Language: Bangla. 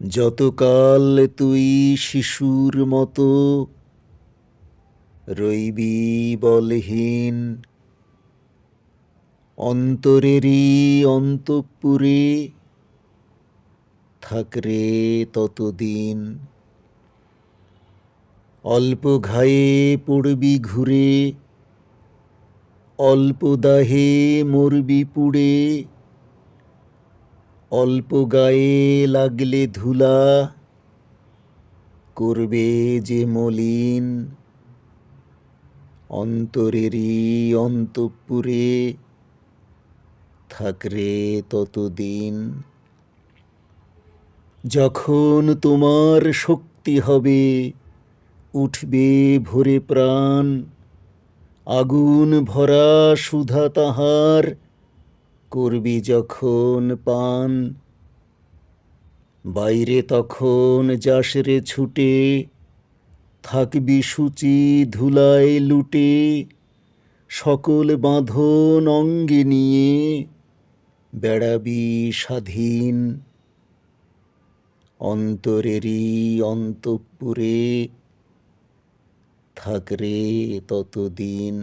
যতকাল তুই শিশুর মতো রইবি বলহীন, অন্তরেরই অন্তঃপুরে থাকরে ততদিন। অল্প ঘায়ে পড়বি ঘুরে, অল্প দাহে মরবি পুড়ে অল্প গায়ে লাগলে ধুলা, করবে যে মলিন অন্তরেরই অন্তঃপুরে থাকরে ততদিন। যখন তোমার শক্তি হবে, উঠবে ভরে প্রাণ, আগুন ভরা সুধা তাহার করবি যখন পান, বাইরে তখন যাসরে ছুটে, থাকবি সূচি ধুলায় লুটে, সকল বাঁধন অঙ্গে নিয়ে বেড়াবি স্বাধীন। অন্তরেরই অন্তঃপুরে থাকরে ততদিন।